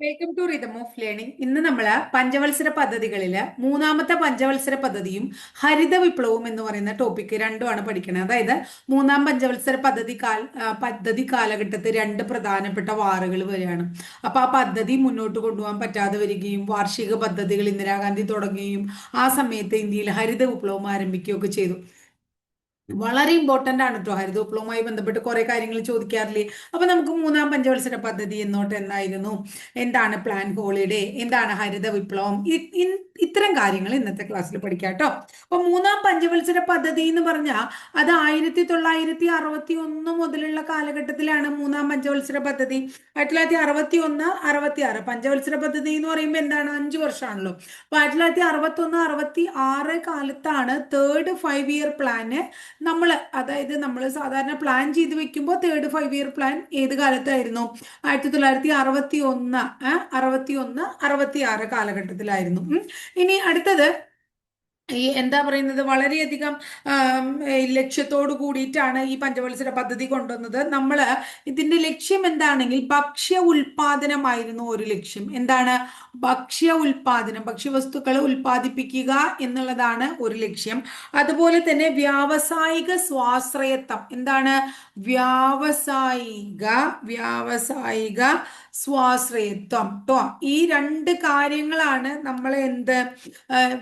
Welcome to rhythm of learning ഇന്ന് നമ്മൾ പഞ്ചവത്സര പദ്ധതികളിൽ മൂന്നാമത്തെ പഞ്ചവത്സര പദ്ധതിയും ഹരിത വിപ്ലവവും എന്ന് പറയുന്ന ടോപ്പിക്ക് രണ്ടുമാണ് പഠിക്കുന്നത് അതായത് മൂന്നാം പഞ്ചവത്സര പദ്ധതി പദ്ധതി കാലഘട്ടത്തിൽ രണ്ട് പ്രധാനപ്പെട്ട വാറുകൾ വരികയാണ്. അപ്പൊ ആ പദ്ധതി മുന്നോട്ട് കൊണ്ടുപോകാൻ പറ്റാതെ വരികയും വാർഷിക പദ്ധതികൾ ഇന്ദിരാഗാന്ധി തുടങ്ങുകയും ആ സമയത്ത് ഇന്ത്യയിൽ ഹരിത വിപ്ലവം ആരംഭിക്കുകയൊക്കെ ചെയ്തു. വളരെ ഇമ്പോർട്ടന്റ് ആണ് കേട്ടോ ഹരിത വിപ്ലവവുമായി ബന്ധപ്പെട്ട് കുറെ കാര്യങ്ങൾ ചോദിക്കാറില്ലേ. അപ്പൊ നമുക്ക് മൂന്നാം പഞ്ചവത്സര പദ്ധതി എന്നോട്ട് എന്നായിരുന്നു. എന്താണ് പ്ലാൻ ഹോളിഡേ എന്താണ് ഹരിത വിപ്ലവം? ഇത്തരം കാര്യങ്ങൾ ഇന്നത്തെ ക്ലാസ്സിൽ പഠിക്കാം കേട്ടോ അപ്പൊ മൂന്നാം പഞ്ചവത്സര പദ്ധതി എന്ന് പറഞ്ഞാൽ അത് ആയിരത്തി തൊള്ളായിരത്തി അറുപത്തി ഒന്ന് മുതലുള്ള കാലഘട്ടത്തിലാണ് മൂന്നാം പഞ്ചവത്സര പദ്ധതി. ആയിരത്തി തൊള്ളായിരത്തി അറുപത്തി ഒന്ന് അറുപത്തി ആറ് പഞ്ചവത്സര പദ്ധതി എന്ന് പറയുമ്പോൾ എന്താണ്? അഞ്ചു വർഷമാണല്ലോ. അപ്പൊ ആയിരത്തി തൊള്ളായിരത്തി അറുപത്തി ഒന്ന് അറുപത്തി ആറ് കാലത്താണ് തേർഡ് ഫൈവ് ഇയർ പ്ലാന് നമ്മൾ അതായത് നമ്മൾ സാധാരണ പ്ലാൻ ചെയ്ത് വെക്കുമ്പോൾ തേർഡ് ഫൈവ് ഇയർ പ്ലാൻ ഏത് കാലത്തായിരുന്നു? ആയിരത്തി തൊള്ളായിരത്തി അറുപത്തി ഒന്ന് അറുപത്തി ഒന്ന് അറുപത്തി ആറ് കാലഘട്ടത്തിലായിരുന്നു ഇനി അടുത്തത് ഈ എന്താ പറയുന്നത് വളരെയധികം ലക്ഷ്യത്തോട് കൂടിയിട്ടാണ് ഈ പഞ്ചവത്സര പദ്ധതി കൊണ്ടുവന്നത്. നമ്മൾ ഇതിന്റെ ലക്ഷ്യം എന്താണെങ്കിൽ ഭക്ഷ്യ ഉൽപാദനമായിരുന്നു ഒരു ലക്ഷ്യം. എന്താണ്? ഭക്ഷ്യ ഉൽപാദനം ഭക്ഷ്യവസ്തുക്കൾ ഉൽപാദിപ്പിക്കുക എന്നുള്ളതാണ് ഒരു ലക്ഷ്യം. അതുപോലെ തന്നെ വ്യാവസായിക സ്വാശ്രയത്വം. എന്താണ്? വ്യാവസായിക വ്യാവസായിക സ്വാശ്രയത്വം. ട്ടോ ഈ രണ്ട് കാര്യങ്ങളാണ് നമ്മൾ എന്ത്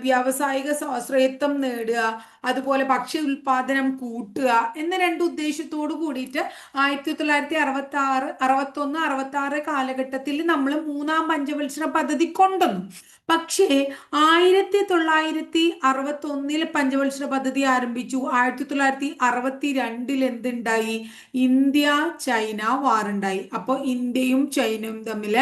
വ്യാവസായിക സ്വാശ്രയത്വം നേടുക അതുപോലെ ഭക്ഷ്യ ഉൽപാദനം കൂട്ടുക എന്ന രണ്ട് ഉദ്ദേശത്തോടു കൂടിയിട്ട് ആയിരത്തി തൊള്ളായിരത്തി അറുപത്തി ആറ് അറുപത്തൊന്ന് അറുപത്തി ആറ് കാലഘട്ടത്തിൽ നമ്മൾ മൂന്നാം പഞ്ചവത്സര പദ്ധതി കൊണ്ടുവന്നു. പക്ഷേ ആയിരത്തി തൊള്ളായിരത്തി അറുപത്തി ഒന്നിൽ പഞ്ചവത്സര പദ്ധതി ആരംഭിച്ചു. ആയിരത്തി തൊള്ളായിരത്തി അറുപത്തി രണ്ടിൽ എന്തുണ്ടായി? ഇന്ത്യ ചൈന വാറുണ്ടായി അപ്പോൾ ഇന്ത്യയും ചൈനയും തമ്മിൽ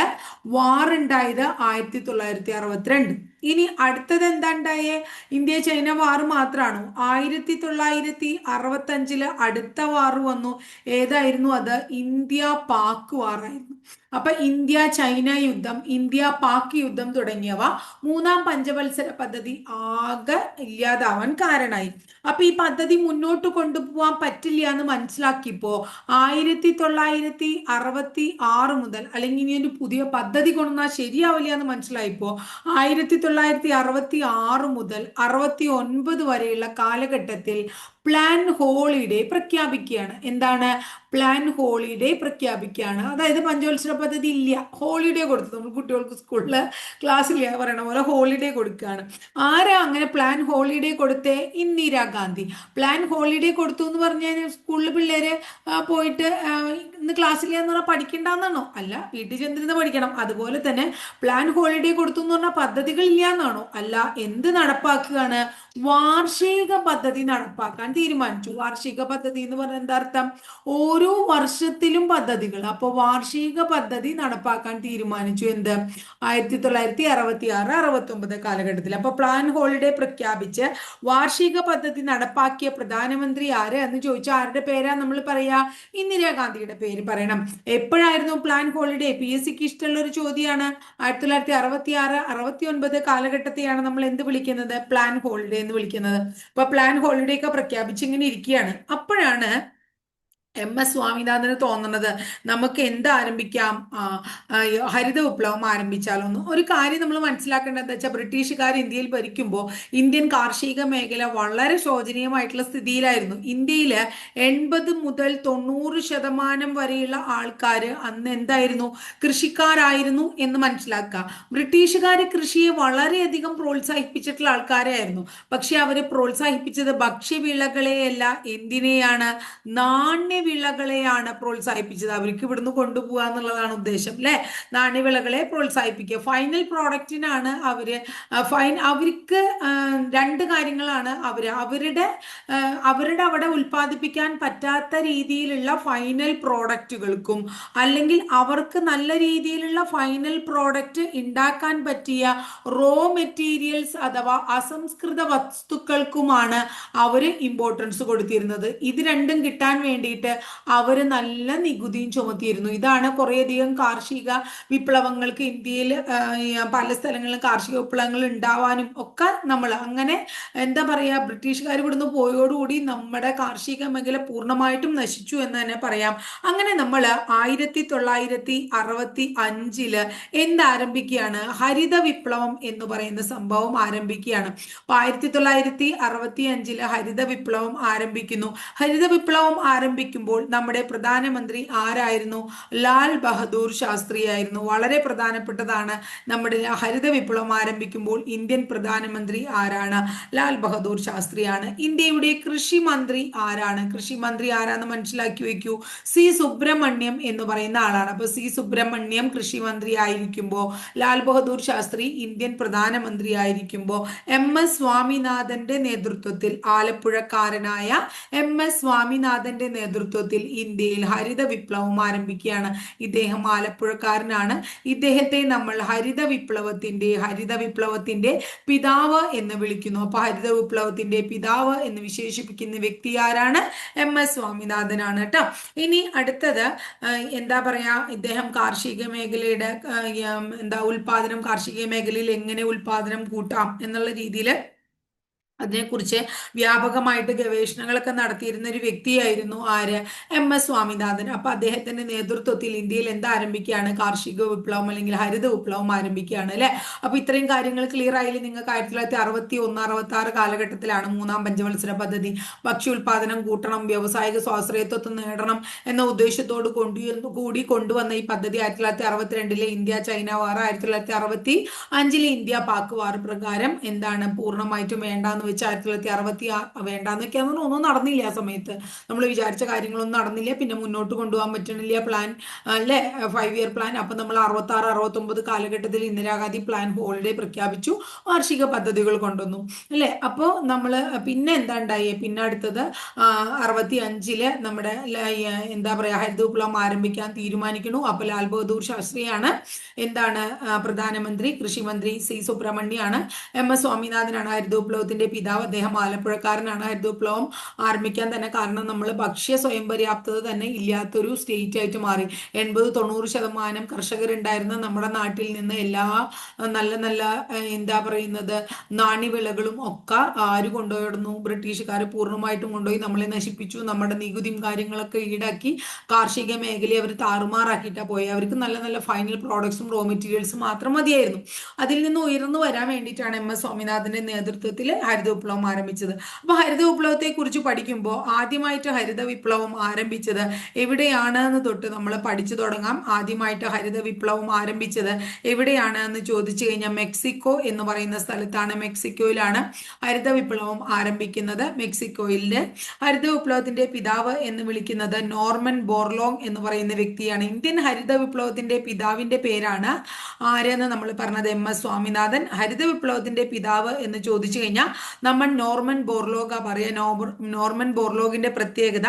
വാറുണ്ടായത് ആയിരത്തി തൊള്ളായിരത്തി അറുപത്തിരണ്ട് ഇനി അടുത്തത് എന്താ ഉണ്ടായേ? ഇന്ത്യ ചൈന വാർ മാത്രമാണ് ആയിരത്തി തൊള്ളായിരത്തി അറുപത്തി അഞ്ചിൽ അടുത്ത വാർ വന്നു. ഏതായിരുന്നു അത്? ഇന്ത്യ പാക് വാറായിരുന്നു. അപ്പൊ ഇന്ത്യ ചൈന യുദ്ധം ഇന്ത്യ പാക് യുദ്ധം തുടങ്ങിയവ മൂന്നാം പഞ്ചവത്സര പദ്ധതി ആകെ ഇല്ലാതാവാൻ കാരണമായി. അപ്പൊ ഈ പദ്ധതി മുന്നോട്ട് കൊണ്ടുപോകാൻ പറ്റില്ല എന്ന് മനസ്സിലാക്കിയപ്പോ ആയിരത്തി തൊള്ളായിരത്തി അറുപത്തി ആറ് മുതൽ അല്ലെങ്കിൽ ഇനി ഒരു പുതിയ പദ്ധതി കൊണ്ടുവന്നാൽ ശരിയാവില്ല എന്ന് മനസ്സിലായപ്പോ ആയിരത്തി തൊള്ളായിരത്തി അറുപത്തി ആറ് മുതൽ അറുപത്തി ഒൻപത് വരെയുള്ള കാലഘട്ടത്തിൽ പ്ലാൻ ഹോളിഡേ പ്രഖ്യാപിക്കുകയാണ്. എന്താണ്? പ്ലാൻ ഹോളിഡേ പ്രഖ്യാപിക്കുകയാണ്. അതായത് പഞ്ചവത്സര പദ്ധതി ഇല്ല. ഹോളിഡേ കൊടുത്തു. നമ്മൾ കുട്ടികൾക്ക് സ്കൂളിൽ ക്ലാസ്സിൽ പറയണ പോലെ ഹോളിഡേ കൊടുക്കുകയാണ്. ആരാ അങ്ങനെ പ്ലാൻ ഹോളിഡേ കൊടുത്തേ? ഇന്ദിരാഗാന്ധി. പ്ലാൻ ഹോളിഡേ കൊടുത്തു എന്ന് പറഞ്ഞാൽ സ്കൂളിൽ പിള്ളേര് പോയിട്ട് ഇന്ന് ക്ലാസ്സില്ല എന്ന് പറഞ്ഞാൽ പഠിക്കണ്ടെന്നാണോ? അല്ല വീട്ടിൽ ചെന്നിരുന്ന് പഠിക്കണം. അതുപോലെ തന്നെ പ്ലാൻ ഹോളിഡേ കൊടുത്തു എന്ന് പറഞ്ഞാൽ പദ്ധതികൾ ഇല്ല എന്നാണോ അല്ല എന്ത് നടപ്പാക്കുകയാണ്? വാർഷിക പദ്ധതി നടപ്പാക്കാൻ തീരുമാനിച്ചു. വാർഷിക പദ്ധതി എന്ന് പറഞ്ഞാൽ എന്താ അർത്ഥം? ഓരോ വർഷത്തിലും പദ്ധതികൾ. അപ്പോൾ വാർഷിക പദ്ധതി നടപ്പാക്കാൻ തീരുമാനിച്ചു എന്ത്? ആയിരത്തി തൊള്ളായിരത്തി അറുപത്തി ആറ് അറുപത്തി ഒമ്പത് കാലഘട്ടത്തിൽ. അപ്പൊ പ്ലാൻ ഹോളിഡേ പ്രഖ്യാപിച്ച് വാർഷിക പദ്ധതി നടപ്പാക്കിയ പ്രധാനമന്ത്രി ആര് എന്ന് ചോദിച്ചാൽ ആരുടെ പേരാ നമ്മൾ പറയാ? ഇന്ദിരാഗാന്ധിയുടെ പേര്. പറയണം. എപ്പോഴായിരുന്നു പ്ലാൻ ഹോളിഡേ പി എസ് സിക്ക് ഇഷ്ടമുള്ള ഒരു ചോദ്യമാണ് ആയിരത്തി തൊള്ളായിരത്തി അറുപത്തി ആറ് അറുപത്തി ഒൻപത് കാലഘട്ടത്തെയാണ് നമ്മൾ എന്ത് വിളിക്കുന്നത്? പ്ലാൻ ഹോളിഡേ എന്ന് വിളിക്കുന്നത്. അപ്പൊ പ്ലാൻ ഹോളിഡേ ഒക്കെ പ്രഖ്യാപിച്ച് ഇങ്ങനെ ഇരിക്കുകയാണ്. അപ്പോഴാണ് എം എസ് സ്വാമിനാഥന് തോന്നുന്നത് നമുക്ക് എന്ത് ആരംഭിക്കാം ഹരിത വിപ്ലവം ആരംഭിച്ചാലൊന്നും ഒരു കാര്യം നമ്മൾ മനസ്സിലാക്കേണ്ടത് എന്താ വെച്ചാൽ ബ്രിട്ടീഷുകാർ ഇന്ത്യയിൽ ഭരിക്കുമ്പോൾ ഇന്ത്യൻ കാർഷിക മേഖല വളരെ ശോചനീയമായിട്ടുള്ള സ്ഥിതിയിലായിരുന്നു. ഇന്ത്യയിൽ എൺപത് മുതൽ തൊണ്ണൂറ് ശതമാനം വരെയുള്ള ആൾക്കാർ അന്ന് എന്തായിരുന്നു? കൃഷിക്കാരായിരുന്നു എന്ന് മനസ്സിലാക്കുക. ബ്രിട്ടീഷുകാർ കൃഷിയെ വളരെയധികം പ്രോത്സാഹിപ്പിച്ചിട്ടുള്ള ആൾക്കാരായിരുന്നു. പക്ഷെ അവർ പ്രോത്സാഹിപ്പിച്ചത് ഭക്ഷ്യവിളകളെയല്ല. എന്തിനെയാണ്? നാണ്യ നാണ്യവിളകളെയാണ് പ്രോത്സാഹിപ്പിച്ചത്. അവർക്ക് ഇവിടുന്ന് കൊണ്ടുപോകുക എന്നുള്ളതാണ് ഉദ്ദേശം അല്ലെ? നാണ്യവിളകളെ പ്രോത്സാഹിപ്പിക്കുക. ഫൈനൽ പ്രോഡക്റ്റിനാണ് അവർ ഫൈൻ അവർക്ക് രണ്ട് കാര്യങ്ങളാണ് അവർ. അവരുടെ അവരുടെ അവിടെ ഉൽപ്പാദിപ്പിക്കാൻ പറ്റാത്ത രീതിയിലുള്ള ഫൈനൽ പ്രോഡക്റ്റുകൾക്കും അല്ലെങ്കിൽ അവർക്ക് നല്ല രീതിയിലുള്ള ഫൈനൽ പ്രോഡക്റ്റ് ഉണ്ടാക്കാൻ പറ്റിയ റോ മെറ്റീരിയൽസ് അഥവാ അസംസ്കൃത വസ്തുക്കൾക്കുമാണ് അവർ ഇമ്പോർട്ടൻസ് കൊടുത്തിരുന്നത്. ഇത് രണ്ടും കിട്ടാൻ വേണ്ടിയിട്ട് അവർ നല്ല നികുതിയും ചുമത്തിയിരുന്നു. ഇതാണ് കുറേയധികം കാർഷിക വിപ്ലവങ്ങൾക്ക് ഇന്ത്യയിൽ പല സ്ഥലങ്ങളിലും കാർഷിക വിപ്ലവങ്ങൾ ഉണ്ടാവാനും ഒക്കെ നമ്മൾ അങ്ങനെ എന്താ പറയുക ബ്രിട്ടീഷുകാർ ഇവിടുന്ന് പോയോടുകൂടി നമ്മുടെ കാർഷിക മേഖല പൂർണമായിട്ടും നശിച്ചു എന്ന് തന്നെ പറയാം. അങ്ങനെ നമ്മൾ ആയിരത്തി തൊള്ളായിരത്തി അറുപത്തി അഞ്ചിൽ എന്താരംഭിക്കുകയാണ്? ഹരിത വിപ്ലവം എന്ന് പറയുന്ന സംഭവം ആരംഭിക്കുകയാണ്. അപ്പൊ ആയിരത്തി തൊള്ളായിരത്തി അറുപത്തി അഞ്ചിൽ ഹരിത വിപ്ലവം ആരംഭിക്കുന്നു. ഹരിത വിപ്ലവം ആരംഭിക്കുമ്പോൾ നമ്മുടെ പ്രധാനമന്ത്രി ആരായിരുന്നു? ലാൽ ബഹദൂർ ശാസ്ത്രി ആയിരുന്നു. വളരെ പ്രധാനപ്പെട്ടതാണ് നമ്മുടെ ഹരിത വിപ്ലവം ആരംഭിക്കുമ്പോൾ ഇന്ത്യൻ പ്രധാനമന്ത്രി ആരാണ്? ലാൽ ബഹദൂർ ശാസ്ത്രിയാണ്. ഇന്ത്യയുടെ കൃഷി മന്ത്രി ആരാണ്? കൃഷി മന്ത്രി ആരാന്ന് മനസ്സിലാക്കി വെക്കൂ. സി സുബ്രഹ്മണ്യം എന്ന് പറയുന്ന ആളാണ്. അപ്പൊ സി സുബ്രഹ്മണ്യം കൃഷി മന്ത്രി ആയിരിക്കുമ്പോൾ ലാൽ ബഹദൂർ ശാസ്ത്രി ഇന്ത്യൻ പ്രധാനമന്ത്രി ആയിരിക്കുമ്പോൾ എം എസ് സ്വാമിനാഥന്റെ നേതൃത്വത്തിൽ ആലപ്പുഴക്കാരനായ എം എസ് സ്വാമിനാഥന്റെ നേതൃത്വത്തിൽ ഇന്ത്യയിൽ ഹരിത വിപ്ലവം ആരംഭിക്കുകയാണ്. ഇദ്ദേഹം ആലപ്പുഴക്കാരനാണ്. ഇദ്ദേഹത്തെ നമ്മൾ ഹരിത വിപ്ലവത്തിന്റെ ഹരിത വിപ്ലവത്തിന്റെ പിതാവ് എന്ന് വിളിക്കുന്നു. അപ്പൊ ഹരിത വിപ്ലവത്തിന്റെ പിതാവ് എന്ന് വിശേഷിപ്പിക്കുന്ന വ്യക്തി ആരാണ്? എം എസ് സ്വാമിനാഥനാണ് കേട്ടോ. ഇനി അടുത്തത് എന്താ പറയാ ഇദ്ദേഹം കാർഷിക മേഖലയുടെ എന്താ ഉൽപാദനം കാർഷിക മേഖലയിൽ എങ്ങനെ ഉൽപാദനം കൂട്ടാം എന്നുള്ള രീതിയിൽ അതിനെക്കുറിച്ച് വ്യാപകമായിട്ട് ഗവേഷണങ്ങളൊക്കെ നടത്തിയിരുന്ന ഒരു വ്യക്തിയായിരുന്നു ആര്? M S Swaminathan. അപ്പൊ അദ്ദേഹത്തിന്റെ നേതൃത്വത്തിൽ ഇന്ത്യയിൽ എന്താ ആരംഭിക്കുകയാണ് കാർഷിക വിപ്ലവം അല്ലെങ്കിൽ ഹരിത വിപ്ലവം ആരംഭിക്കുകയാണ് അല്ലെ? അപ്പൊ ഇത്രയും കാര്യങ്ങൾ ക്ലിയർ ആയില്ലേ നിങ്ങൾക്ക്? ആയിരത്തി തൊള്ളായിരത്തി അറുപത്തി ഒന്ന് അറുപത്തി ആറ് കാലഘട്ടത്തിലാണ് മൂന്നാം പഞ്ചവത്സര പദ്ധതി. ഭക്ഷ്യ ഉൽപാദനം കൂട്ടണം വ്യവസായിക സ്വാശ്രയത്വത്തെ നേടണം എന്ന ഉദ്ദേശത്തോട് കൊണ്ടു കൂടി കൊണ്ടുവന്ന ഈ പദ്ധതി ആയിരത്തി തൊള്ളായിരത്തി അറുപത്തിരണ്ടിലെ ഇന്ത്യ ചൈന വാർ ആയിരത്തി തൊള്ളായിരത്തി അറുപത്തി അഞ്ചിലെ ഇന്ത്യ പാക് വാർ പ്രകാരം എന്താണ് പൂർണമായിട്ടും വേണ്ടാന്ന് വെച്ച് ആയിരത്തി തൊള്ളായിരത്തി അറുപത്തി വേണ്ടാന്നൊക്കെയാണെന്ന് ഒന്നും നടന്നില്ല ആ സമയത്ത്. നമ്മൾ വിചാരിച്ച കാര്യങ്ങളൊന്നും നടന്നില്ല. പിന്നെ മുന്നോട്ട് കൊണ്ടുപോകാൻ പറ്റണില്ല പ്ലാൻ അല്ലെ? ഫൈവ് ഇയർ പ്ലാൻ അപ്പൊ നമ്മൾ അറുപത്തി ആറ് അറുപത്തി ഒമ്പത് കാലഘട്ടത്തിൽ ഇന്ദിരാഗാന്ധി പ്ലാൻ ഹോളിഡേ പ്രഖ്യാപിച്ചു. വാർഷിക പദ്ധതികൾ കൊണ്ടുവന്നു. അല്ലേ? അപ്പോൾ നമ്മൾ പിന്നെ എന്താ ഉണ്ടായി? പിന്നെ അടുത്തത് അറുപത്തി അഞ്ചിൽ നമ്മുടെ എന്താ പറയാ ഹരിത വിപ്ലവം ആരംഭിക്കാൻ തീരുമാനിക്കുന്നു. അപ്പോൾ ലാൽ ബഹദൂർ ശാസ്ത്രിയാണ് എന്താണ് പ്രധാനമന്ത്രി കൃഷിമന്ത്രി സി സുബ്രഹ്മണ്യാണ് എം എസ് സ്വാമിനാഥനാണ് ഹരിത വിപ്ലവത്തിന്റെ പിതാവ് അദ്ദേഹം ആലപ്പുഴക്കാരനാണ്. ഹരിതവിപ്ലവം ആരംഭിക്കാൻ തന്നെ കാരണം നമ്മൾ ഭക്ഷ്യ സ്വയം പര്യാപ്തത തന്നെ ഇല്ലാത്തൊരു സ്റ്റേറ്റ് ആയിട്ട് മാറി. എൺപത് തൊണ്ണൂറ് ശതമാനം കർഷകരുണ്ടായിരുന്ന നമ്മുടെ നാട്ടിൽ നിന്ന് എല്ലാ നല്ല നല്ല എന്താ പറയുന്നത് നാണ്യവിളകളും ഒക്കെ ആര് കൊണ്ടുപോയിടുന്നു? ബ്രിട്ടീഷുകാർ പൂർണമായിട്ടും കൊണ്ടുപോയി നമ്മളെ നശിപ്പിച്ചു. നമ്മുടെ നികുതിയും കാര്യങ്ങളൊക്കെ ഈടാക്കി കാർഷിക മേഖലയെ അവർ താറുമാറാക്കിയിട്ടാണ് പോയി. അവർക്ക് നല്ല നല്ല ഫൈനൽ പ്രോഡക്ട്സും റോ മെറ്റീരിയൽസും മാത്രം മതിയായിരുന്നു. അതിൽ നിന്ന് ഉയർന്നു വരാൻ വേണ്ടിയിട്ടാണ് എം എസ് സ്വാമിനാഥന്റെ നേതൃത്വത്തിൽ ഹരിത വിപ്ലവം ആരംഭിച്ചത്. അപ്പൊ ഹരിത വിപ്ലവത്തെ കുറിച്ച് പഠിക്കുമ്പോൾ ആദ്യമായിട്ട് ഹരിത വിപ്ലവം ആരംഭിച്ചത് എവിടെയാണ് എന്ന് തൊട്ട് നമ്മൾ പഠിച്ചു തുടങ്ങാം. ആദ്യമായിട്ട് ഹരിത വിപ്ലവം ആരംഭിച്ചത് എവിടെയാണ് എന്ന് ചോദിച്ചു കഴിഞ്ഞാൽ മെക്സിക്കോ എന്ന് പറയുന്ന സ്ഥലത്താണ് മെക്സിക്കോയിലാണ് ഹരിത വിപ്ലവം ആരംഭിക്കുന്നത്. മെക്സിക്കോയിലെ ഹരിത വിപ്ലവത്തിന്റെ പിതാവ് എന്ന് വിളിക്കുന്നത് നോർമൻ ബോർലോങ് എന്ന് പറയുന്ന വ്യക്തിയാണ്. ഇന്ത്യൻ ഹരിത വിപ്ലവത്തിന്റെ പിതാവിന്റെ പേരാണ് ആരെന്ന് നമ്മൾ പറഞ്ഞത് എം എസ് സ്വാമിനാഥൻ. ഹരിത വിപ്ലവത്തിന്റെ പിതാവ് എന്ന് ചോദിച്ചു കഴിഞ്ഞാൽ നമ്മൾ നോർമൻ ബോർലോഗ പറയാ നോർമൻ ബോർലോഗിന്റെ പ്രത്യേകത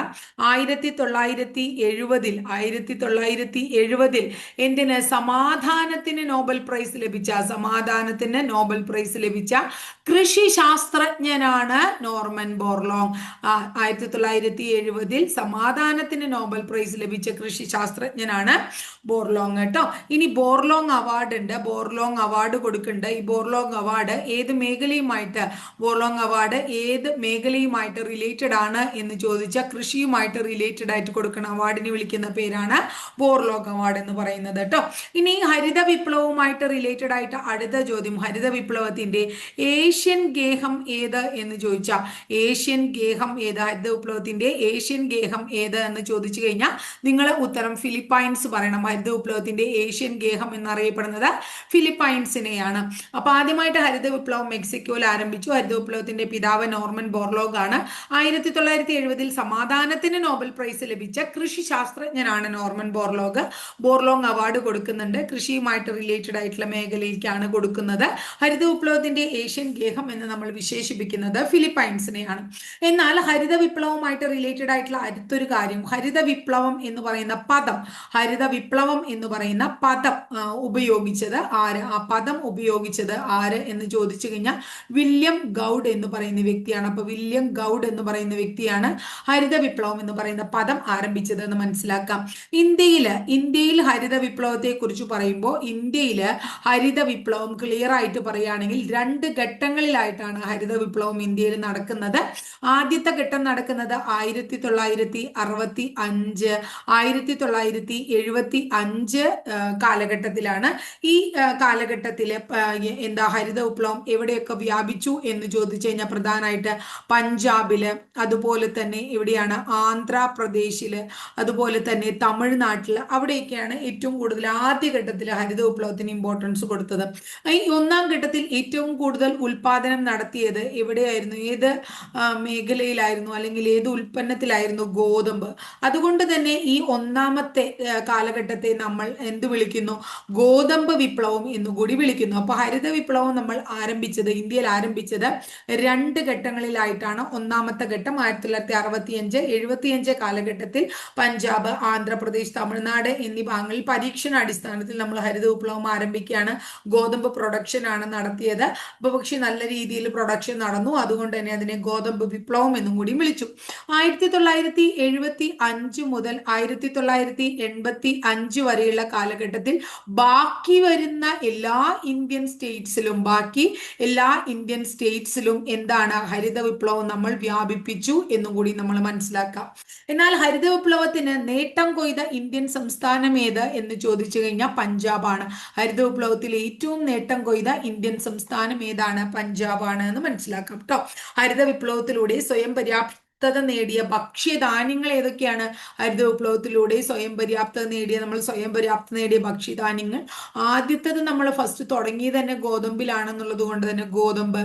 ആയിരത്തി തൊള്ളായിരത്തി എഴുപതിൽ ആയിരത്തി തൊള്ളായിരത്തി എഴുപതിൽ എന്തിന് സമാധാനത്തിന് നോബൽ പ്രൈസ് ലഭിച്ച സമാധാനത്തിന് നോബൽ പ്രൈസ് ലഭിച്ച കൃഷി ശാസ്ത്രജ്ഞനാണ് നോർമൻ ബോർലോങ്. ആയിരത്തി തൊള്ളായിരത്തി എഴുപതിൽ സമാധാനത്തിന് നോബൽ പ്രൈസ് ലഭിച്ച കൃഷി ശാസ്ത്രജ്ഞനാണ് ബോർലോങ് കേട്ടോ. ഇനി ബോർലോങ് അവാർഡ് ഉണ്ട് ബോർലോങ് അവാർഡ് കൊടുക്കുന്നുണ്ട്. ഈ ബോർലോങ് അവാർഡ് ഏത് മേഖലയുമായിട്ട് ബോർലോങ് അവാർഡ് ഏത് മേഖലയുമായിട്ട് റിലേറ്റഡ് ആണ് എന്ന് ചോദിച്ചാൽ കൃഷിയുമായിട്ട് റിലേറ്റഡ് ആയിട്ട് കൊടുക്കുന്ന അവാർഡിന് വിളിക്കുന്ന പേരാണ് ബോർലോങ് അവാർഡ് എന്ന് പറയുന്നത് കേട്ടോ ഇനി ഹരിത വിപ്ലവവുമായിട്ട് റിലേറ്റഡ് ആയിട്ട് അടുത്ത ചോദ്യം ഹരിത വിപ്ലവത്തിന്റെ ഏഷ്യൻ ഗേഹം ഏത് എന്ന് ചോദിച്ചാൽ ഏഷ്യൻ ഗേഹം ഏത് ഹരിത വിപ്ലവത്തിന്റെ ഏഷ്യൻ ഗേഹം ഏത് എന്ന് ചോദിച്ചു കഴിഞ്ഞാൽ നിങ്ങൾ ഉത്തരം ഫിലിപ്പൈൻസ് പറയണം. ഹരിത വിപ്ലവത്തിന്റെ ഏഷ്യൻ ഗേഹം എന്നറിയപ്പെടുന്നത് ഫിലിപ്പൈൻസിനെയാണ് അപ്പൊ ആദ്യമായിട്ട് ഹരിത വിപ്ലവം മെക്സിക്കോയിൽ ആരംഭിച്ചു. ഹരിത വിപ്ലവത്തിന്റെ പിതാവ് നോർമൻ ബോർലോഗ് ആണ് ആയിരത്തി തൊള്ളായിരത്തി എഴുപതിൽ സമാധാനത്തിന് നോബൽ പ്രൈസ് ലഭിച്ച കൃഷി ശാസ്ത്രജ്ഞനാണ് നോർമൻ ബോർലോഗ്. ബോർലോങ് അവാർഡ് കൊടുക്കുന്നുണ്ട്. കൃഷിയുമായിട്ട് റിലേറ്റഡ് ആയിട്ടുള്ള മേഖലയിലേക്കാണ് കൊടുക്കുന്നത്. ഹരിത വിപ്ലവത്തിന്റെ ഏഷ്യൻ ഗേഹം എന്ന് നമ്മൾ വിശേഷിപ്പിക്കുന്നത് ഫിലിപ്പൈൻസിനെയാണ്. എന്നാൽ ഹരിത വിപ്ലവവുമായിട്ട് റിലേറ്റഡ് ആയിട്ടുള്ള അടുത്തൊരു കാര്യം ഹരിത വിപ്ലവം എന്ന് പറയുന്ന പദം ഹരിത വിപ്ലവം എന്ന് പറയുന്ന പദം ഉപയോഗിച്ചത് ആര്? ആ പദം ഉപയോഗിച്ചത് ആര് എന്ന് ചോദിച്ചു കഴിഞ്ഞാൽ വില്യം ഗൗ ഗൗഡ് എന്ന് പറയുന്ന വ്യക്തിയാണ്. അപ്പൊ വില്യം ഗൗഡ് എന്ന് പറയുന്ന വ്യക്തിയാണ് ഹരിത വിപ്ലവം എന്ന് പറയുന്ന പദം ആരംഭിച്ചത് എന്ന് മനസ്സിലാക്കാം. ഇന്ത്യയിൽ ഇന്ത്യയിൽ ഹരിത വിപ്ലവത്തെ കുറിച്ച് പറയുമ്പോൾ ഇന്ത്യയിൽ ഹരിത വിപ്ലവം ക്ലിയർ ആയിട്ട് പറയുകയാണെങ്കിൽ രണ്ട് ഘട്ടങ്ങളിലായിട്ടാണ് ഹരിത വിപ്ലവം ഇന്ത്യയിൽ നടക്കുന്നത്. ആദ്യത്തെ ഘട്ടം നടക്കുന്നത് ആയിരത്തി തൊള്ളായിരത്തി അറുപത്തി അഞ്ച് ആയിരത്തി തൊള്ളായിരത്തി എഴുപത്തി അഞ്ച് കാലഘട്ടത്തിലാണ് ഈ കാലഘട്ടത്തിലെ എന്താ ഹരിത വിപ്ലവം എവിടെയൊക്കെ വ്യാപിച്ചു എന്ന് ചോദിച്ചു കഴിഞ്ഞാൽ പ്രധാനമായിട്ട് പഞ്ചാബിൽ അതുപോലെ തന്നെ ഇവിടെയാണ് ആന്ധ്രാപ്രദേശിൽ അതുപോലെ തന്നെ തമിഴ്നാട്ടിൽ അവിടെയൊക്കെയാണ് ഏറ്റവും കൂടുതൽ ആദ്യഘട്ടത്തിൽ ഹരിത വിപ്ലവത്തിന് ഇമ്പോർട്ടൻസ് കൊടുത്തത്. ഈ ഒന്നാം ഘട്ടത്തിൽ ഏറ്റവും കൂടുതൽ ഉൽപാദനം നടത്തിയത് എവിടെയായിരുന്നു? ഏത് മേഖലയിലായിരുന്നു? അല്ലെങ്കിൽ ഏത് ഉൽപ്പന്നത്തിലായിരുന്നു ഗോതമ്പ്? അതുകൊണ്ട് തന്നെ ഈ ഒന്നാമത്തെ കാലഘട്ടത്തെ നമ്മൾ എന്ത് വിളിക്കുന്നു? ഗോതമ്പ് വിപ്ലവം എന്നുകൂടി വിളിക്കുന്നു. അപ്പൊ ഹരിത വിപ്ലവം നമ്മൾ ആരംഭിച്ചത് ഇന്ത്യയിൽ ആരംഭിച്ചത് രണ്ട് ഘട്ടങ്ങളിലായിട്ടാണ് ഒന്നാമത്തെ ഘട്ടം ആയിരത്തി തൊള്ളായിരത്തി അറുപത്തിയഞ്ച് എഴുപത്തിയഞ്ച് കാലഘട്ടത്തിൽ പഞ്ചാബ് ആന്ധ്രാപ്രദേശ് തമിഴ്നാട് എന്നീ ഭാഗങ്ങളിൽ പരീക്ഷണ അടിസ്ഥാനത്തിൽ നമ്മൾ ഹരിത വിപ്ലവം ആരംഭിക്കുകയാണ്. ഗോതമ്പ് പ്രൊഡക്ഷൻ ആണ് നടത്തിയത്. അപ്പൊ പക്ഷെ നല്ല രീതിയിൽ പ്രൊഡക്ഷൻ നടന്നു. അതുകൊണ്ട് തന്നെ അതിനെ ഗോതമ്പ് വിപ്ലവം എന്നും കൂടി വിളിച്ചു. ആയിരത്തി തൊള്ളായിരത്തി എഴുപത്തി അഞ്ച് മുതൽ ആയിരത്തി തൊള്ളായിരത്തി എൺപത്തി അഞ്ച് വരെയുള്ള കാലഘട്ടത്തിൽ ബാക്കി വരുന്ന എല്ലാ ഇന്ത്യൻ സ്റ്റേറ്റ്സിലും ബാക്കി എല്ലാ ഇന്ത്യൻ സ്റ്റേറ്റ്സിലും എന്താണ് ഹരിത വിപ്ലവം നമ്മൾ വ്യാപിപ്പിച്ചു എന്നും കൂടി നമ്മൾ മനസ്സിലാക്കാം. എന്നാൽ ഹരിത വിപ്ലവത്തിന് നേട്ടം കൊയ്ത ഇന്ത്യൻ സംസ്ഥാനം ഏത് എന്ന് ചോദിച്ചു കഴിഞ്ഞാൽ പഞ്ചാബാണ്. ഹരിത വിപ്ലവത്തിൽ ഏറ്റവും നേട്ടം കൊയ്ത ഇന്ത്യൻ സംസ്ഥാനം ഏതാണ്? പഞ്ചാബാണ് എന്ന് മനസ്സിലാക്കാം കേട്ടോ ഹരിത വിപ്ലവത്തിലൂടെ സ്വയം പര്യാപ്ത പര്യാപ്തത നേടിയ ഭക്ഷ്യധാന്യങ്ങൾ ഏതൊക്കെയാണ്? ഹരിത വിപ്ലവത്തിലൂടെ സ്വയം പര്യാപ്തത നേടിയ നമ്മൾ സ്വയം പര്യാപ്തത നേടിയ ഭക്ഷ്യധാന്യങ്ങൾ. ആദ്യത്തത് നമ്മൾ ഫസ്റ്റ് തുടങ്ങി തന്നെ ഗോതമ്പിലാണെന്നുള്ളത് കൊണ്ട് തന്നെ ഗോതമ്പ്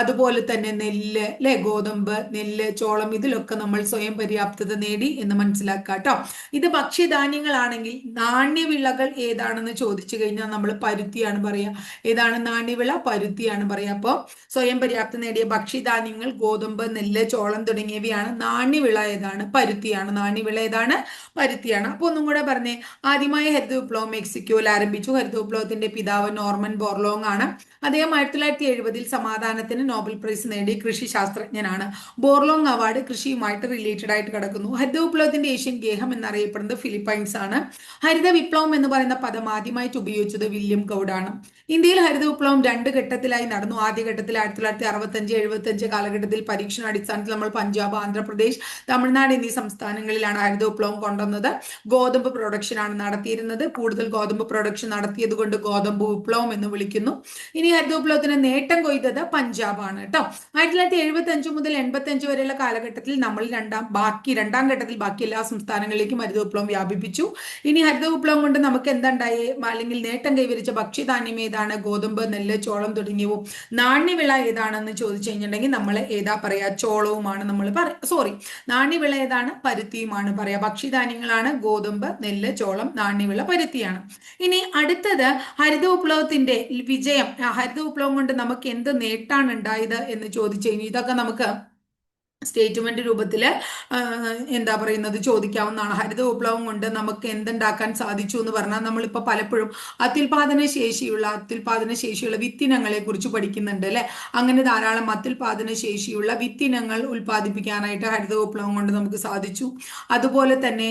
അതുപോലെ തന്നെ നെല്ല് അല്ലെ ഗോതമ്പ് നെല്ല് ചോളം ഇതിലൊക്കെ നമ്മൾ സ്വയം പര്യാപ്തത നേടി എന്ന് മനസ്സിലാക്കാം കേട്ടോ ഇത് ഭക്ഷ്യധാന്യങ്ങളാണെങ്കിൽ നാണ്യവിളകൾ ഏതാണെന്ന് ചോദിച്ചു കഴിഞ്ഞാൽ നമ്മൾ പരുത്തിയാണ് പറയാ. ഏതാണ് നാണ്യവിള? പരുത്തിയാണ് പറയാ. അപ്പോൾ സ്വയം പര്യാപ്തത നേടിയ ഭക്ഷ്യധാന്യങ്ങൾ ഗോതമ്പ് നെല്ല് ചോളം തുടങ്ങിയവയാണ് ഏതാണ്? നാണ്യവിള ഏതാണ്? പരുത്തിയാണ്. നാണ്യവിള ഏതാണ്? പരുത്തിയാണ്. അപ്പൊ ഒന്നും കൂടെ പറഞ്ഞേ. ആദ്യമായി ഹരിത വിപ്ലവം മെക്സിക്കോയിൽ ആരംഭിച്ചു. ഹരിത വിപ്ലവത്തിന്റെ പിതാവ് നോർമൻ ബോർലോങ് ആണ്. അദ്ദേഹം ആയിരത്തി തൊള്ളായിരത്തി എഴുപതിൽ സമാധാനത്തിന് നോബൽ പ്രൈസ് നേടിയ കൃഷി ശാസ്ത്രജ്ഞനാണ്. ബോർലോങ് അവാർഡ് കൃഷിയുമായിട്ട് റിലേറ്റഡ് ആയിട്ട് കിടക്കുന്നു. ഹരിത വിപ്ലവത്തിന്റെ ഏഷ്യൻ ഗേഹം എന്നറിയപ്പെടുന്നത് ഫിലിപ്പൈൻസ് ആണ്. ഹരിത വിപ്ലവം എന്ന് പറയുന്ന പദം ആദ്യമായിട്ട് ഉപയോഗിച്ചത് വില്യം ഗൗഡാണ്. ഇന്ത്യയിൽ ഹരിത വിപ്ലവം രണ്ട് ഘട്ടത്തിലായി നടന്നു. ആദ്യ ഘട്ടത്തിൽ ആയിരത്തി തൊള്ളായിരത്തി അറുപത്തഞ്ച് എഴുപത്തഞ്ച് കാലഘട്ടത്തിൽ പരീക്ഷണ അടിസ്ഥാനത്തിൽ നമ്മൾ പഞ്ചാബ് ആന്ധ്രാപ്രദേശ് തമിഴ്നാട് എന്നീ സംസ്ഥാനങ്ങളിലാണ് ഹരിത വിപ്ലവം കൊണ്ടുവന്നത്. ഗോതമ്പ് പ്രൊഡക്ഷൻ ആണ് നടത്തിയിരുന്നത്. കൂടുതൽ ഗോതമ്പ് പ്രൊഡക്ഷൻ നടത്തിയത് കൊണ്ട് ഗോതമ്പ് വിപ്ലവം എന്ന് വിളിക്കുന്നു. ഇനി ഹരിത വിപ്ലവത്തിന് നേട്ടം കൊയ്തത് പഞ്ചാബാണ് കേട്ടോ. ആയിരത്തി തൊള്ളായിരത്തി എഴുപത്തി അഞ്ച് മുതൽ എൺപത്തി അഞ്ച് വരെയുള്ള കാലഘട്ടത്തിൽ നമ്മൾ രണ്ടാം ബാക്കി രണ്ടാം ഘട്ടത്തിൽ ബാക്കി എല്ലാ സംസ്ഥാനങ്ങളിലേക്കും ഹരിത വിപ്ലവം വ്യാപിപ്പിച്ചു. ഇനി ഹരിത വിപ്ലവം കൊണ്ട് നമുക്ക് എന്തുണ്ടായി? അല്ലെങ്കിൽ നേട്ടം കൈവരിച്ച ഭക്ഷ്യധാന്യം ഏതാണ്? ഗോതമ്പ് നെല്ല് ചോളം തുടങ്ങിയവും നാണ്യവിള ഏതാണെന്ന് ചോദിച്ചു കഴിഞ്ഞിട്ടുണ്ടെങ്കിൽ നമ്മൾ ഏതാ പറയാ? ചോളവുമാണ് നമ്മൾ പറയാ സോറി നാണ്യവിള ഏതാണ്? പരുത്തിയുമാണ് പറയാം. ഭക്ഷ്യധാന്യങ്ങളാണ് ഗോതമ്പ് നെല്ല് ചോളം നാണ്യവിള പരുത്തിയാണ്. ഇനി അടുത്തത് ഹരിത വിപ്ലവത്തിന്റെ വിജയം. ഹരിത വിപ്ലവം കൊണ്ട് നമുക്ക് എന്ത് നേട്ടാണ് ഉണ്ടായത് എന്ന് ചോദിച്ചു കഴിഞ്ഞാൽ ഇതൊക്കെ നമുക്ക് സ്റ്റേറ്റ്മെന്റ് രൂപത്തിൽ എന്താ പറയുന്നത് ചോദിക്കാവുന്നതാണ്. ഹരിത വിപ്ലവം കൊണ്ട് നമുക്ക് എന്തുണ്ടാക്കാൻ സാധിച്ചു എന്ന് പറഞ്ഞാൽ നമ്മളിപ്പോൾ പലപ്പോഴും അത്യുൽപാദന ശേഷിയുള്ള അത്യുൽപാദന ശേഷിയുള്ള വിത്തിനങ്ങളെ കുറിച്ച് പഠിക്കുന്നുണ്ട് അല്ലെ? അങ്ങനെ ധാരാളം അത്യുൽപാദന ശേഷിയുള്ള വിത്തിനങ്ങൾ ഉൽപ്പാദിപ്പിക്കാനായിട്ട് ഹരിത വിപ്ലവം കൊണ്ട് നമുക്ക് സാധിച്ചു. അതുപോലെ തന്നെ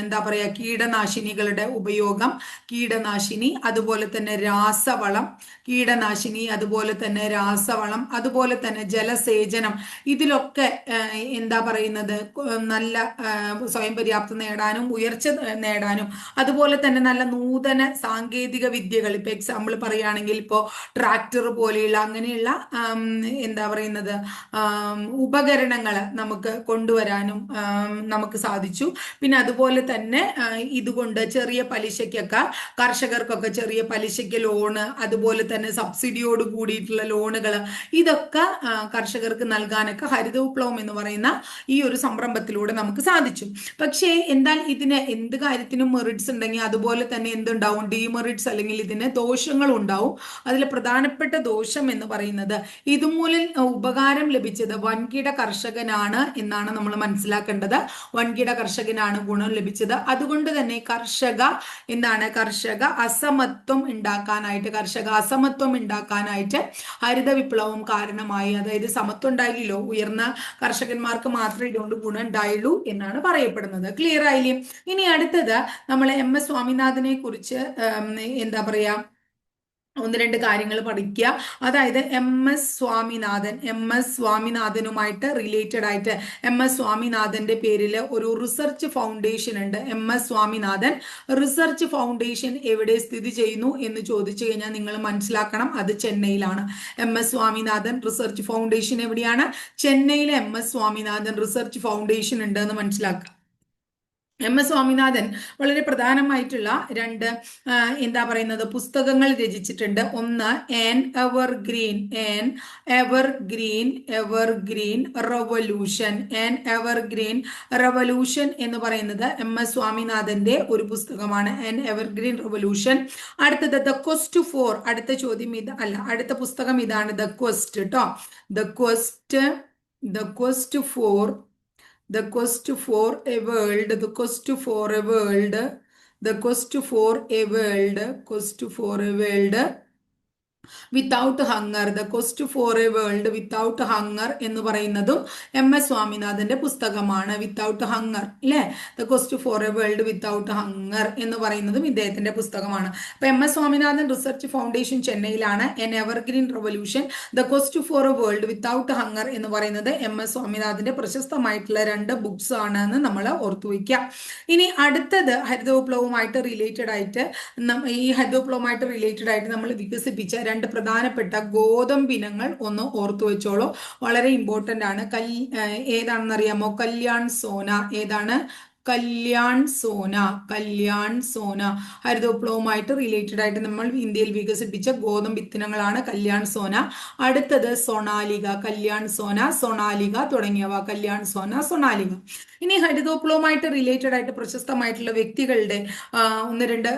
എന്താ പറയുക കീടനാശിനികളുടെ ഉപയോഗം കീടനാശിനി അതുപോലെ തന്നെ രാസവളം കീടനാശിനി അതുപോലെ തന്നെ രാസവളം അതുപോലെ തന്നെ ജലസേചനം. ഇതിലൊക്കെ ഒക്കെ എന്താ പറയുന്നത് നല്ല സ്വയം പര്യാപ്തം നേടാനും ഉയർച്ച നേടാനും അതുപോലെ തന്നെ നല്ല നൂതന സാങ്കേതിക വിദ്യകൾ. ഇപ്പൊ എക്സാമ്പിൾ പറയുകയാണെങ്കിൽ ഇപ്പോൾ ട്രാക്ടർ പോലെയുള്ള അങ്ങനെയുള്ള എന്താ പറയുന്നത് ഉപകരണങ്ങൾ നമുക്ക് കൊണ്ടുവരാനും നമുക്ക് സാധിച്ചു. പിന്നെ അതുപോലെ തന്നെ ഇതുകൊണ്ട് ചെറിയ പലിശയ്ക്കൊക്കെ കർഷകർക്കൊക്കെ ചെറിയ പലിശയ്ക്ക് ലോണ് അതുപോലെ തന്നെ സബ്സിഡിയോട് കൂടിയിട്ടുള്ള ലോണുകൾ ഇതൊക്കെ കർഷകർക്ക് നൽകാനൊക്കെ ഹരിത ഹരിത വിപ്ലവം എന്ന് പറയുന്ന ഈ ഒരു സംരംഭത്തിലൂടെ നമുക്ക് സാധിച്ചു. പക്ഷേ എന്നാൽ ഇതിന് എന്ത് കാര്യത്തിനും മെറിറ്റ്സ് ഉണ്ടെങ്കിൽ അതുപോലെ തന്നെ എന്തുണ്ടാവും? ഡിമെറിറ്റ്സ് അല്ലെങ്കിൽ ഇതിന് ദോഷങ്ങൾ ഉണ്ടാവും. അതിൽ പ്രധാനപ്പെട്ട ദോഷം എന്ന് പറയുന്നത് ഇതുമൂലം ഉപകാരം ലഭിച്ചത് വൻകിട കർഷകനാണ് എന്നാണ് നമ്മൾ മനസ്സിലാക്കേണ്ടത്. വൻകിട കർഷകനാണ് ഗുണം ലഭിച്ചത്. അതുകൊണ്ട് തന്നെ കർഷക എന്താണ്? കർഷക അസമത്വം ഉണ്ടാക്കാനായിട്ട് കർഷക അസമത്വം ഉണ്ടാക്കാനായിട്ട് ഹരിത വിപ്ലവം കാരണമായി അതായത് സമത്വം ഉണ്ടായില്ലല്ലോ ഉയർന്ന കർഷകന്മാർക്ക് മാത്രമേ ഇതുകൊണ്ട് ഗുണം ഉണ്ടായുള്ളൂ എന്നാണ് പറയപ്പെടുന്നത്. ക്ലിയർ ആയില്ലേ? ഇനി അടുത്തത് നമ്മൾ എം എസ് സ്വാമിനാഥനെ കുറിച്ച് എന്താ പറയാ ഒന്ന് രണ്ട് കാര്യങ്ങൾ പഠിക്കുക. അതായത് M S Swaminathan M S സ്വാമിനാഥനുമായിട്ട് related ആയിട്ട് എം എസ് സ്വാമിനാഥന്റെ പേരിൽ ഒരു റിസർച്ച് ഫൗണ്ടേഷൻ ഉണ്ട്. M S Swaminathan. Research foundation എവിടെ സ്ഥിതി ചെയ്യുന്നു എന്ന് ചോദിച്ചു കഴിഞ്ഞാൽ നിങ്ങൾ മനസ്സിലാക്കണം അത് ചെന്നൈയിലാണ്. M S Swaminathan research foundation എവിടെയാണ്? ചെന്നൈയിലെ M S Swaminathan research foundation ഉണ്ട് എന്ന് മനസ്സിലാക്കുക. എം എസ് സ്വാമിനാഥൻ വളരെ പ്രധാനമായിട്ടുള്ള രണ്ട് എന്താ പറയുന്നത് പുസ്തകങ്ങൾ രചിച്ചിട്ടുണ്ട്. ഒന്ന് an ever green an ever green ever green revolution an ever green revolution എന്ന് പറയുന്നത് എം എസ് സ്വാമിനാഥന്റെ ഒരു പുസ്തകമാണ്. എൻ എവർ ഗ്രീൻ റവല്യൂഷൻ അടുത്തത് ദ ക്വസ്റ്റ് ഫോർ അടുത്ത ചോദ്യം ഇത് അല്ല അടുത്ത പുസ്തകം ഇതാണ് ദ ക്വസ്റ്റ് കേട്ടോ the quest the quest for the quest for a world the quest for a world the quest for a world quest for a world without hunger the quest for a world without hunger എന്ന് പറയുന്നതും M S സ്വാമിനാഥന്റെ പുസ്തകമാണ് without hunger അല്ലേ the quest for a world without hunger എന്ന് പറയുന്നതും ഇദ്ദേഹത്തിന്റെ പുസ്തകമാണ്. അപ്പൊ M S Swaminathan research foundation ചെന്നൈയിലാണ്. An evergreen revolution the quest for a world without hunger എന്ന് പറയുന്നത് എം എസ് സ്വാമിനാഥന്റെ പ്രശസ്തമായിട്ടുള്ള രണ്ട് ബുക്സ് ആണ് എന്ന് നമ്മൾ ഓർത്തു വയ്ക്കുക. ഇനി അടുത്തത് ഹരിതവിപ്ലവവുമായിട്ട് റിലേറ്റഡ് ആയിട്ട് ഈ ഹരിതവിപ്ലവവുമായിട്ട് റിലേറ്റഡ് ആയിട്ട് നമ്മൾ വികസിപ്പിച്ച രണ്ട് പ്രധാനപ്പെട്ട ഗോതമ്പിനങ്ങൾ ഒന്ന് ഓർത്തു വെച്ചോളൂ. വളരെ ഇമ്പോർട്ടന്റ് ആണ്. കൽ ഏതാണെന്ന് അറിയാമോ കല്യാൺ സോന. ഏതാണ്? കല്യാൺ സോന കല്യാൺ സോന. ഹരിതവിപ്ലവവുമായിട്ട് റിലേറ്റഡ് ആയിട്ട് നമ്മൾ ഇന്ത്യയിൽ വികസിപ്പിച്ച ഗോതമ്പ് ഇത്തനങ്ങളാണ് കല്യാൺ സോന. അടുത്തത് സൊണാലിക കല്യാൺ സോന സൊണാലിക തുടങ്ങിയവ. കല്യാൺ സോന സൊണാലിക. ഇനി ഹരിതവിപ്ലവവുമായിട്ട് റിലേറ്റഡ് ആയിട്ട് പ്രശസ്തമായിട്ടുള്ള വ്യക്തികളുടെ ഒന്ന് രണ്ട്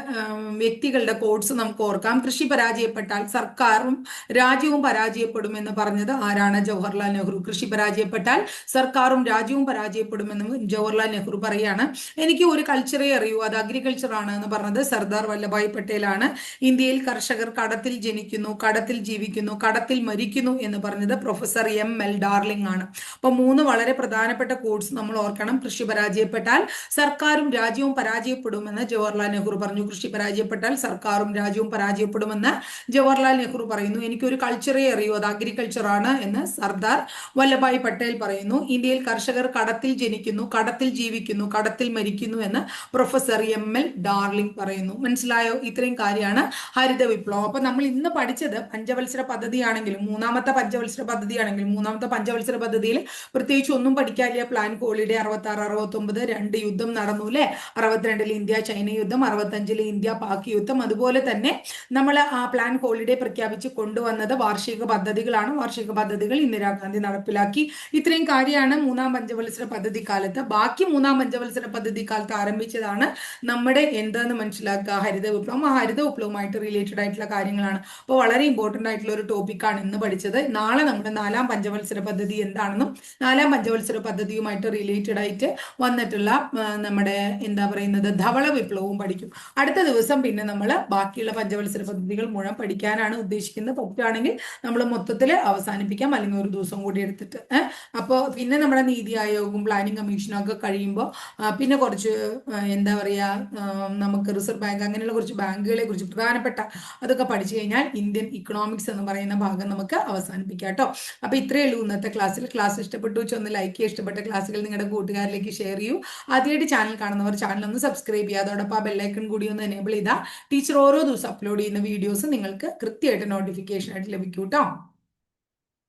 വ്യക്തികളുടെ കോഡ്സ് നമുക്ക് ഓർക്കാം. കൃഷി പരാജയപ്പെട്ടാൽ സർക്കാരും രാജ്യവും പരാജയപ്പെടുമെന്ന് പറഞ്ഞത് ആരാണ്? ജവഹർലാൽ നെഹ്റു. കൃഷി പരാജയപ്പെട്ടാൽ സർക്കാരും രാജ്യവും പരാജയപ്പെടുമെന്ന് ജവഹർലാൽ നെഹ്റു പറയുകയാണ്. എനിക്ക് ഒരു കൾച്ചറേ അറിയൂ. അത് അഗ്രികൾച്ചർ ആണ് എന്ന് പറഞ്ഞത് സർദാർ വല്ലഭായ് പട്ടേലാണ്. ഇന്ത്യയിൽ കർഷകർ കടത്തിൽ ജനിക്കുന്നു കടത്തിൽ ജീവിക്കുന്നു കടത്തിൽ മരിക്കുന്നു എന്ന് പറഞ്ഞത് പ്രൊഫസർ എം എൽ ഡാർലിംഗ് ആണ്. അപ്പൊ മൂന്ന് വളരെ പ്രധാനപ്പെട്ട കോഡ്സ് നമ്മൾ ഓർക്കണം. കൃഷി പരാജയപ്പെട്ടാൽ സർക്കാരും രാജ്യവും പരാജയപ്പെടുമെന്ന് ജവഹർലാൽ നെഹ്റു പറഞ്ഞു. കൃഷി പരാജയപ്പെട്ടാൽ സർക്കാരും രാജ്യവും പരാജയപ്പെടുമെന്ന് ജവഹർലാൽ നെഹ്റു പറയുന്നു. എനിക്കൊരു കൾച്ചറേ അറിയൂ. അത് അഗ്രികൾച്ചർ ആണ് എന്ന് സർദാർ വല്ലഭായ് പട്ടേൽ പറയുന്നു. ഇന്ത്യയിൽ കർഷകർ കടത്തിൽ ജനിക്കുന്നു കടത്തിൽ ജീവിക്കുന്നു കടത്തിൽ മരിക്കുന്നു എന്ന് പ്രൊഫസർ എം എൽ ഡാർലിംഗ് പറയുന്നു. മനസ്സിലായോ? ഇത്രയും കാര്യമാണ് ഹരിത വിപ്ലവം. അപ്പൊ നമ്മൾ ഇന്ന് പഠിച്ചത് പഞ്ചവത്സര പദ്ധതിയാണെങ്കിലും മൂന്നാമത്തെ പഞ്ചവത്സര പദ്ധതിയാണെങ്കിലും മൂന്നാമത്തെ പഞ്ചവത്സര പദ്ധതിയിൽ പ്രത്യേകിച്ച് ഒന്നും പഠിക്കാനില്ല. പ്ലാൻ ഹോളിഡേ അറുപത്തി ആറ് അറുപത്തൊമ്പത് രണ്ട് യുദ്ധം നടന്നു അല്ലെ? അറുപത്തിരണ്ടിൽ ഇന്ത്യ ചൈന യുദ്ധം അറുപത്തഞ്ചിൽ ഇന്ത്യ പാക് യുദ്ധം. അതുപോലെ തന്നെ നമ്മൾ ആ പ്ലാൻ ഹോളിഡേ പ്രഖ്യാപിച്ച് കൊണ്ടുവന്നത് വാർഷിക പദ്ധതികളാണ്. വാർഷിക പദ്ധതികൾ ഇന്ദിരാഗാന്ധി നടപ്പിലാക്കി. ഇത്രയും കാര്യമാണ് മൂന്നാം പഞ്ചവത്സര പദ്ധതി കാലത്ത്. ബാക്കി മൂന്നാം പഞ്ചവത്സര പദ്ധതി കാലത്ത് ആരംഭിച്ചതാണ് നമ്മുടെ എന്താന്ന് മനസ്സിലാക്കുക ഹരിത വിപ്ലവം. ആ ഹരിത വിപ്ലവമായിട്ട് റിലേറ്റഡ് ആയിട്ടുള്ള കാര്യങ്ങളാണ്. അപ്പോൾ വളരെ ഇമ്പോർട്ടന്റ് ആയിട്ടുള്ള ഒരു ടോപ്പിക്കാണ് ഇന്ന് പഠിച്ചത്. നാളെ നമ്മുടെ നാലാം പഞ്ചവത്സര പദ്ധതി എന്താണെന്നും നാലാം പഞ്ചവത്സര പദ്ധതിയുമായിട്ട് റിലേറ്റഡ് ആയിട്ട് വന്നിട്ടുള്ള നമ്മുടെ എന്താ പറയുന്നത് ധവള വിപ്ലവവും പഠിക്കും. അടുത്ത ദിവസം പിന്നെ നമ്മൾ ബാക്കിയുള്ള പഞ്ചവത്സര പദ്ധതികൾ മുഴുവൻ പഠിക്കാനാണ് ഉദ്ദേശിക്കുന്നത്. പറ്റുകയാണെങ്കിൽ നമ്മൾ മൊത്തത്തിൽ അവസാനിപ്പിക്കാം അല്ലെങ്കിൽ ഒരു ദിവസം കൂടി എടുത്തിട്ട് അപ്പോൾ പിന്നെ നമ്മുടെ നീതി ആയോഗും പ്ലാനിംഗ് കമ്മീഷനും ഒക്കെ കഴിയുമ്പോൾ പിന്നെ കുറച്ച് എന്താ പറയുക നമുക്ക് റിസർവ് ബാങ്ക് അങ്ങനെയുള്ള കുറച്ച് ബാങ്കുകളെ കുറിച്ച് പ്രധാനപ്പെട്ട അതൊക്കെ പഠിച്ചു കഴിഞ്ഞാൽ ഇന്ത്യൻ ഇക്കണോമിക്സ് എന്ന് പറയുന്ന ഭാഗം നമുക്ക് അവസാനിപ്പിക്കാം കേട്ടോ. അപ്പൊ ഇത്രയേ ഉള്ളൂ ഇന്നത്തെ ക്ലാസ്സിൽ. ക്ലാസ് ഇഷ്ടപ്പെട്ടു വെച്ചൊന്ന് ലൈക്ക് ചെയ്യുക. ഇഷ്ടപ്പെട്ട ക്ലാസ്സുകൾ നിങ്ങളുടെ കൂട്ടുകാരിലേക്ക് ഷെയർ ചെയ്യൂ. ആദ്യമായിട്ട് ചാനൽ കാണുന്നവർ ചാനൽ ഒന്ന് സബ്സ്ക്രൈബ് ചെയ്യുക. അതോടൊപ്പം ആ ബെല്ലൈക്കൺ കൂടി ഒന്ന് എനേബിൾ ചെയ്താൽ ടീച്ചർ ഓരോ ദിവസം അപ്ലോഡ് ചെയ്യുന്ന വീഡിയോസ് നിങ്ങൾക്ക് കൃത്യമായിട്ട് നോട്ടിഫിക്കേഷൻ ആയിട്ട് ലഭിക്കും കേട്ടോ.